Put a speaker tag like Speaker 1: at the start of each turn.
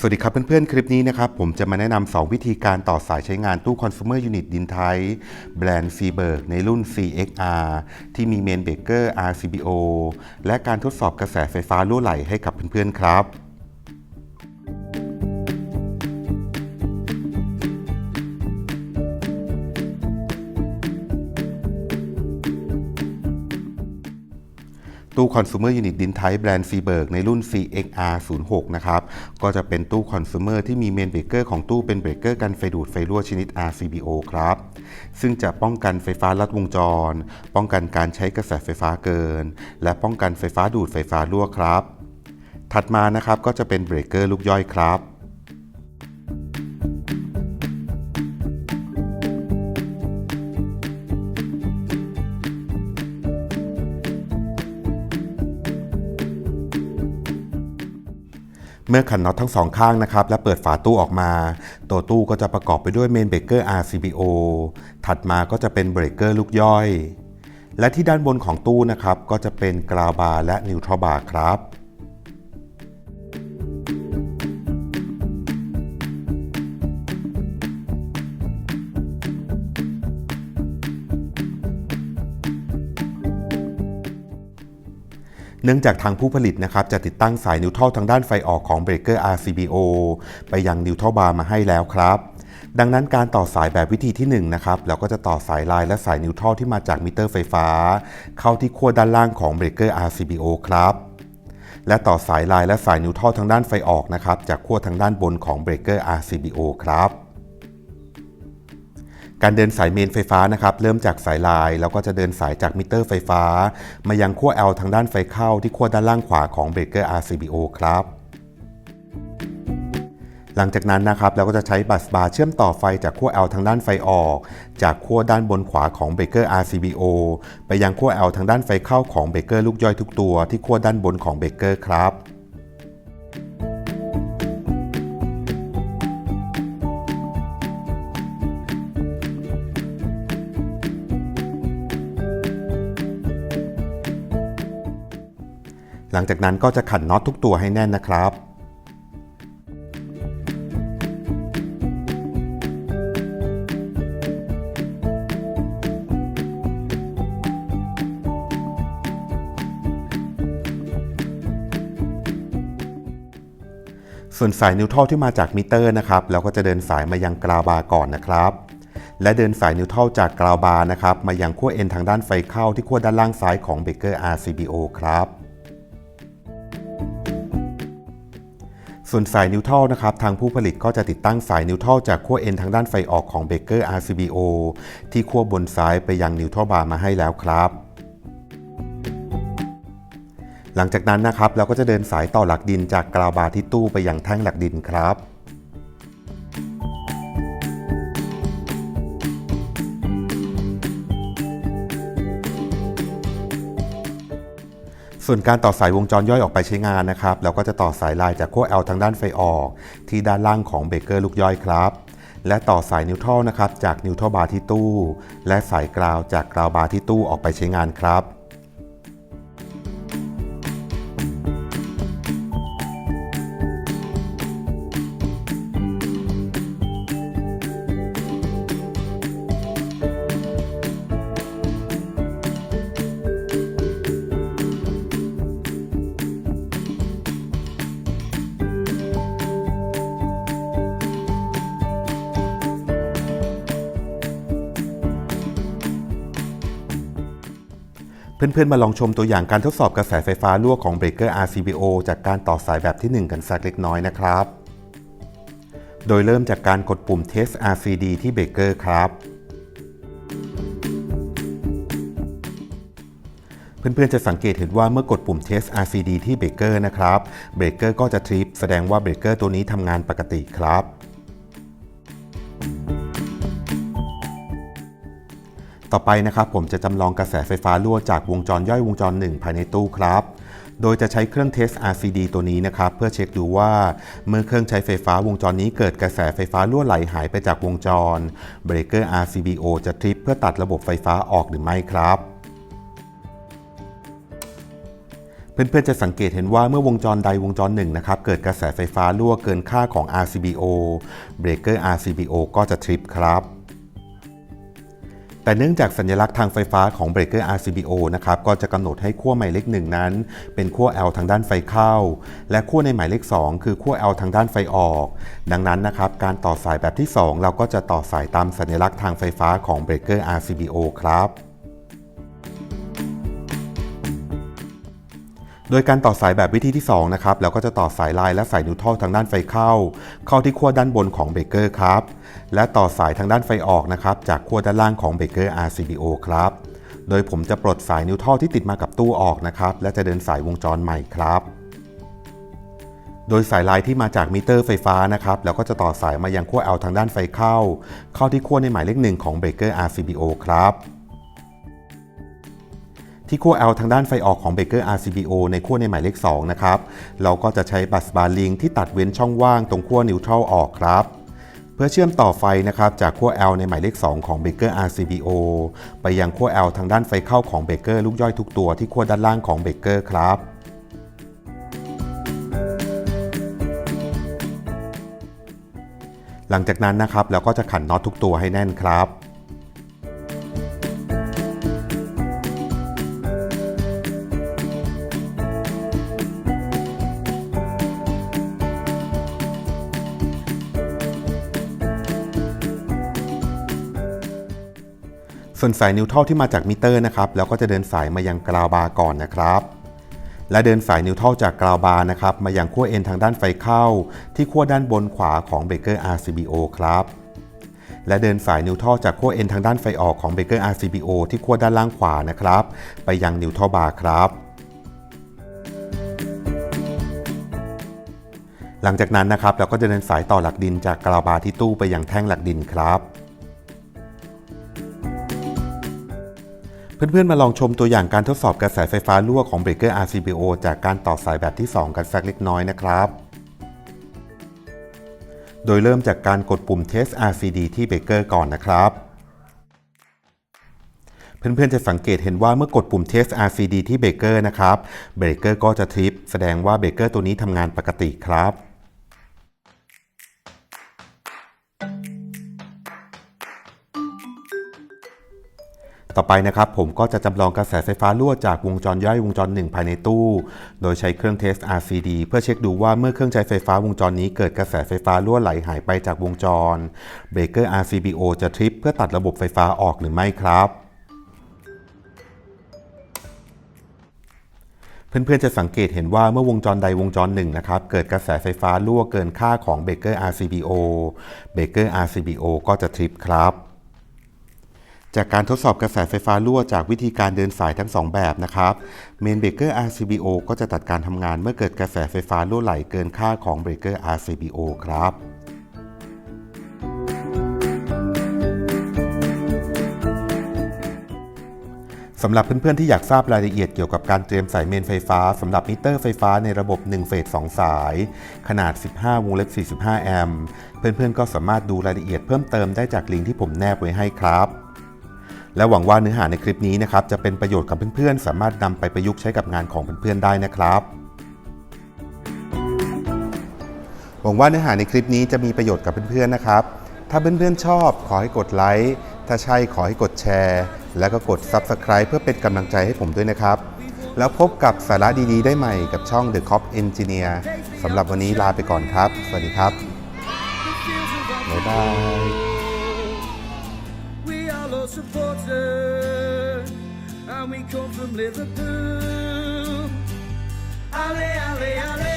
Speaker 1: สวัสดีครับเพื่อนๆ คลิปนี้นะครับผมจะมาแนะนำ2วิธีการต่อสายใช้งานตู้ Consumer Unit ดินไทยแบรนด์ Seaberg ในรุ่น CXR ที่มีเมนเบเกอร์ RCBO และการทดสอบกระแสไฟฟ้ารั่วไหลให้กับเพื่อนๆ ครับ ตู้ Consumer Unit ดินไทยแบรนด์ Seaberg ในรุ่น CXR 06นะครับ ก็จะเป็นตู้ Consumer ที่มีเมนเบรกเกอร์ของตู้เป็นเบรกเกอร์กันไฟดูดไฟรั่วชนิด RCBO ครับ ซึ่งจะป้องกันไฟฟ้าลัดวงจร ป้องกันการใช้กระแสไฟฟ้าเกิน และป้องกันไฟฟ้าดูดไฟฟ้ารั่วครับ ถัดมานะครับก็จะเป็นเบรกเกอร์ลูกย่อยครับ เมื่อขันน็อตทั้งสองข้างนะครับ และเปิดฝาตู้ออกมา ตัวตู้ก็จะประกอบไปด้วยเมนเบรกเกอร์ RCBO ถัดมาก็จะเป็นเบรกเกอร์ลูกย่อย และที่ด้านบนของตู้นะครับ ก็จะเป็นกราวบาร์และนิวทรัลบาร์ครับ เนื่องจากทางผู้ผลิตนะครับจะติดตั้งสายนิวทรัลทางด้านไฟออกของเบรกเกอร์ RCBO ไปยังนิวทรัลบาร์มาให้แล้วครับดังนั้นการต่อสายแบบวิธีที่1นะครับเราก็จะต่อสายลายและสายนิวทรัลที่มาจากมิเตอร์ไฟฟ้า เข้าที่ขั้วด้านล่างของเบรกเกอร์ RCBO ครับ และต่อสายลายและสายนิวทรัลทางด้านไฟออกนะครับจากขั้วทางด้านบนของเบรกเกอร์ RCBO ครับ การเดินสายเมนไฟฟ้านะครับเริ่มจากสายลาย แล้วก็จะเดินสายจากมิเตอร์ไฟฟ้า มายังขั้ว L ทางด้านไฟเข้าที่ขั้วด้านล่างขวาของเบรกเกอร์ RCBO ครับหลังจากนั้นนะครับเราก็จะใช้บัสบาร์เชื่อมต่อไฟจากขั้ว L ทางด้านไฟออก จากขั้วด้านบนขวาของเบรกเกอร์ RCBO ไปยังขั้ว L ทางด้านไฟเข้าของเบรกเกอร์ลูกย่อยทุกตัวที่ขั้วด้านบนของเบรกเกอร์ครับ หลังจากนั้นก็จะขันน็อตทุกตัวให้แน่นนะครับส่วนสายนิวทัลที่มาจากมิเตอร์นะครับเราก็จะเดินสายมายังกราวบาร์ก่อนนะครับ และเดินสายนิวทัลจากกราวบาร์นะครับมายังขั้ว N ทางด้านไฟเข้าที่ขั้วด้านล่างซ้ายของเบเกอร์ RCBO ครับ ส่วนสายนิวทัลนะครับ ทางผู้ผลิตก็จะติดตั้งสายนิวทัลจากขั้วเอ็นทางด้านไฟออกของเบเกอร์ RCBO ที่ขั้วบนซ้ายไปยังนิวทัลบาร์มาให้แล้วครับหลังจากนั้นนะครับเราก็จะเดินสายต่อหลักดินจากกราวบาร์ที่ตู้ไปยังแท่งหลักดินครับ ส่วนการต่อสายวงจรย่อยออกไปใช้งานนะครับ เราก็จะต่อสายลายจากขั้ว L ทางด้านไฟออก ที่ด้านล่างของเบเกอร์ลูกย่อยครับ และต่อสายนิวทรัลนะครับจากนิวทรัลบาร์ที่ตู้ และสายกราวจากกราวบาร์ที่ตู้ออกไปใช้งานครับ เพื่อนๆ มาลองชมตัวอย่างการทดสอบกระแสไฟฟ้ารั่วของเบรกเกอร์ RCBO จากการต่อสายแบบที่ 1 กันสักเล็กน้อยนะครับ โดยเริ่มจากการกดปุ่ม Test RCD ที่เบรกเกอร์ครับ เพื่อนๆ จะสังเกตเห็นว่าเมื่อกดปุ่ม Test RCD ที่เบรกเกอร์นะครับ เบรกเกอร์ก็จะทริปแสดงว่าเบรกเกอร์ตัวนี้ทำงานปกติครับ ต่อไปนะครับผมจะจำลองกระแสไฟฟ้ารั่วจากวงจรย่อยวงจร 1 ภายในตู้ครับ โดยจะใช้เครื่องเทส RCD ตัวนี้นะครับเพื่อเช็คดูว่า เมื่อเครื่องใช้ไฟฟ้าวงจรนี้เกิดกระแสไฟฟ้ารั่วไหลหายไปจากวงจรเบรกเกอร์ RCBO จะทริปเพื่อตัดระบบไฟฟ้าออกหรือไม่ครับเพื่อนๆจะสังเกตเห็นว่าเมื่อวงจรใดวงจรหนึ่งนะครับเกิดกระแสไฟฟ้ารั่วเกินค่าของ RCBO เบรกเกอร์ RCBO ก็จะทริปครับ แต่เนื่องจากสัญลักษณ์ทางไฟฟ้าของเบรกเกอร์ RCBO นะครับก็จะกำหนดให้ขั้วหมายเลขหนึ่งนั้น เป็นขั้ว L ทางด้านไฟเข้า และขั้วในหมายเลข 2 คือขั้ว L ทางด้านไฟออก ดังนั้นนะครับการต่อสายแบบที่ 2 เราก็จะต่อสายตามสัญลักษณ์ทางไฟฟ้าของเบรกเกอร์ RCBO ครับ โดยการต่อสายแบบวิธีที่2นะครับเราก็จะต่อสายลายและสายนิวทรัลทางด้านไฟเข้า เข้าที่ขั้วด้านบนของเบรกเกอร์ครับและต่อสายทางด้านไฟออกนะครับจากขั้วด้านล่างของเบรกเกอร์ RCBO ครับโดยผมจะปลดสายนิวทรัลที่ติดมากับตู้ออกนะครับและจะเดินสายวงจรใหม่ครับโดยสายลายที่มาจากมิเตอร์ไฟฟ้านะครับแล้วก็จะต่อสายมายังขั้ว L ทางด้านไฟเข้า เข้าที่ขั้วในหมายเลขหนึ่งของเบรกเกอร์ RCBO ครับ ที่ขั้ว L ทางด้านไฟออกของเบเกอร์ RCBO ในขั้วในหมายเลข2นะครับ เราก็จะใช้บัสบาร์ลิงที่ตัดเว้นช่องว่างตรงขั้วนิวทรัลออกครับ เพื่อเชื่อมต่อไฟนะครับจากขั้ว L ในหมายเลข 2 ของเบเกอร์ RCBO ไปยังขั้ว L ทางด้านไฟเข้าของเบเกอร์ลูกย่อยทุกตัวที่ขั้วด้านล่างของเบเกอร์ครับหลังจากนั้นนะครับเราก็จะขันน็อตทุกตัวให้แน่นครับ ส่วนสายนิวทัลที่มาจากมิเตอร์นะครับแล้วก็จะเดินสายมายังกราวบาร์ก่อนนะครับและเดินสายนิวทัลจากกราวบาร์นะครับมายังขั้วเอ็นทางด้านไฟเข้า ที่ขั้วด้านบนขวาของเบเกอร์ RCBO ครับ และเดินสายนิวทัลจากขั้วเอ็นทางด้านไฟออกของเบเกอร์ RCBO ที่ขั้วด้านล่างขวานะครับ ไปยังนิวทัลบาร์ครับ หลังจากนั้นนะครับเราก็จะเดินสายต่อหลักดินจากกราวบาร์ที่ตู้ไปยังแท่งหลักดินครับ เพื่อนๆ มาลองชมตัวอย่างการทดสอบกระแสไฟฟ้ารั่วของเบรกเกอร์ RCBO จากการต่อสายแบบที่ 2 กันสักเล็กน้อยนะครับ โดยเริ่มจากการกดปุ่ม Test RCD ที่เบรกเกอร์ก่อนนะครับ เพื่อนๆ จะสังเกตเห็นว่าเมื่อกดปุ่ม Test RCD ที่เบรกเกอร์นะครับ เบรกเกอร์ก็จะทริป แสดงว่าเบรกเกอร์ตัวนี้ทำงานปกติครับ ต่อไปนะครับผมก็จะจำลองกระแสไฟฟ้ารั่วจากวงจรย่อยวงจรหนึ่งภายในตู้ โดยใช้เครื่องเทส RCD เพื่อเช็คดูว่าเมื่อเครื่องใช้ไฟฟ้าวงจรนี้เกิดกระแสไฟฟ้ารั่วไหลหายไปจากวงจรเบรกเกอร์ RCBO จะทริปเพื่อตัดระบบไฟฟ้าออกหรือไม่ครับเพื่อนๆ จะสังเกตเห็นว่าเมื่อวงจรใดวงจรหนึ่งนะครับเกิดกระแสไฟฟ้ารั่วเกินค่าของเบรกเกอร์ RCBO เบรกเกอร์ RCBO ก็จะทริปครับ จากการทดสอบกระแสไฟฟ้ารั่วจากวิธีการเดินสายทั้ง 2 แบบนะครับเมนเบรกเกอร์ RCBO ก็จะตัดการทำงานเมื่อเกิดกระแสไฟฟ้ารั่วไหลเกินค่าของเบรกเกอร์ RCBO ครับสำหรับเพื่อนๆที่อยากทราบรายละเอียดเกี่ยวกับการเตรียมสายเมนไฟฟ้าสำหรับมิเตอร์ไฟฟ้าในระบบ 1 เฟส 2 สาย ขนาด 15 วงเล็บ 45 แอมป์เพื่อนๆก็สามารถดูรายละเอียดเพิ่มเติมได้จากลิงก์ที่ผมแนบไว้ให้ครับ และหวังว่าเนื้อหาในคลิปนี้นะครับจะเป็นประโยชน์กับเพื่อนๆ สามารถนำไปประยุกต์ใช้กับงานของเพื่อนๆได้นะครับหวังว่าเนื้อหาในคลิปนี้จะมีประโยชน์กับเพื่อนๆนะครับ ถ้าเพื่อนๆชอบขอให้กดไลค์ ถ้าใช่ขอให้กดแชร์ แล้วก็กด Subscribe เพื่อเป็นกำลังใจให้ผมด้วยนะครับ แล้วพบกับสาระดีๆ ได้ใหม่กับช่อง The Cop Engineer สำหรับวันนี้ลาไปก่อนครับ สวัสดีครับ บ๊ายบาย
Speaker 2: we come from Liverpool. Ale, ale,